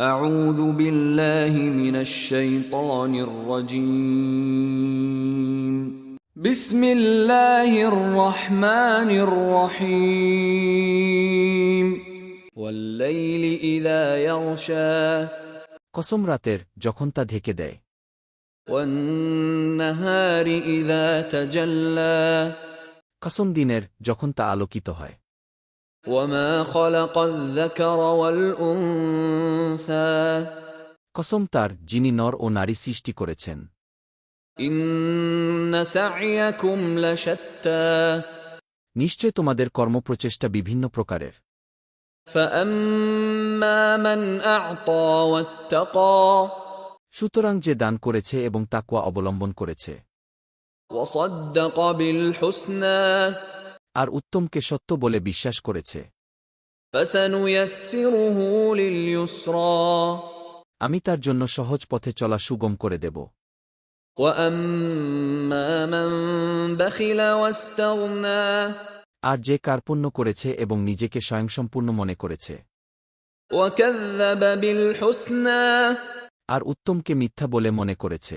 أعوذ بالله من الشيطان الرجيم بسم الله الرحمن الرحيم والليل إذا يغشى কসম রাতের যখন তা ঢেকে দেয় والنهار إذا تجلى কসম দিনের যখন তা আলোকিত হয় কসম তার যিনি নর ও নারী সৃষ্টি করেছেন। নিশ্চয় তোমাদের কর্মপ্রচেষ্টা বিভিন্ন প্রকারের। সুতরাং যে দান করেছে এবং তাকুয়া অবলম্বন করেছে। আর উত্তমকে সত্য বলে বিশ্বাস করেছে فسنيسره لليسرى আমি তার জন্য সহজ পথে চলা সুগম করে দেব وأما من بخل واستغنى আর যে কার্পণ্য করেছে এবং নিজেকে স্বয়ংসম্পূর্ণ মনে করেছে وكذب بالحسنى আর উত্তমকে মিথ্যা বলে মনে করেছে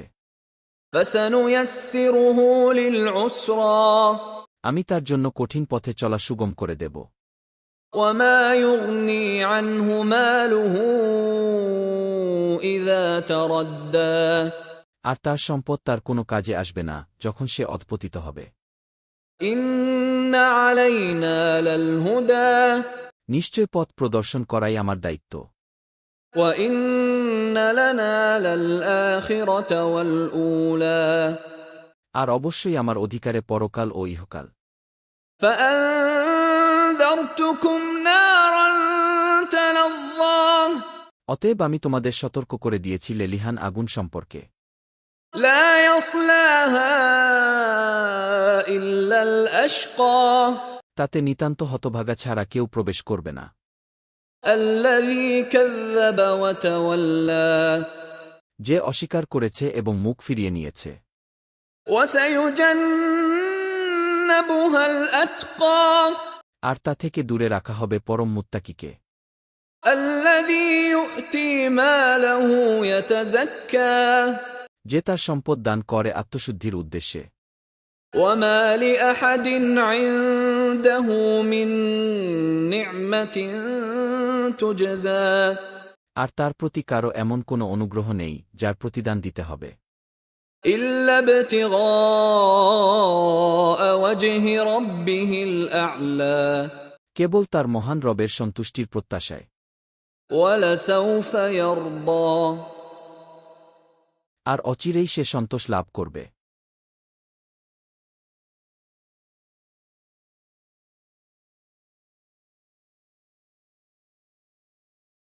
فسنيسره للعسرى আমি তার জন্য কঠিন পথে চলা সুগম করে দেব। আর তার সম্পদ তার কোনো কাজে আসবে না যখন সে অধপতিত হবে। নিশ্চয় পথ প্রদর্শন করাই আমার দায়িত্ব। আর অবশ্যই আমার অধিকারে পরকাল ও ইহকাল। অতএব আমি তোমাদের সতর্ক করে দিয়েছি লেলিহান আগুন সম্পর্কে। তাতে নিতান্ত হতভাগা ছাড়া কেউ প্রবেশ করবে না। যে অস্বীকার করেছে এবং মুখ ফিরিয়ে নিয়েছে। আর তা থেকে দূরে রাখা হবে পরম মুত্তাকিকে الذي يؤتي ماله يتزكى যে তার সম্পদ দান করে আত্মশুদ্ধির উদ্দেশ্যে وما لأحد عنده من نعمة تجزى আর তার প্রতি কারো এমন কোনো অনুগ্রহ নেই যার প্রতিদান দিতে হবে إلا ابتغاء وجه ربه الأعلى কেবল তার মহান রবের সন্তুষ্টির প্রত্যাশায় ولسوف يرضى আর অচিরেই সে সন্তোষ লাভ করবে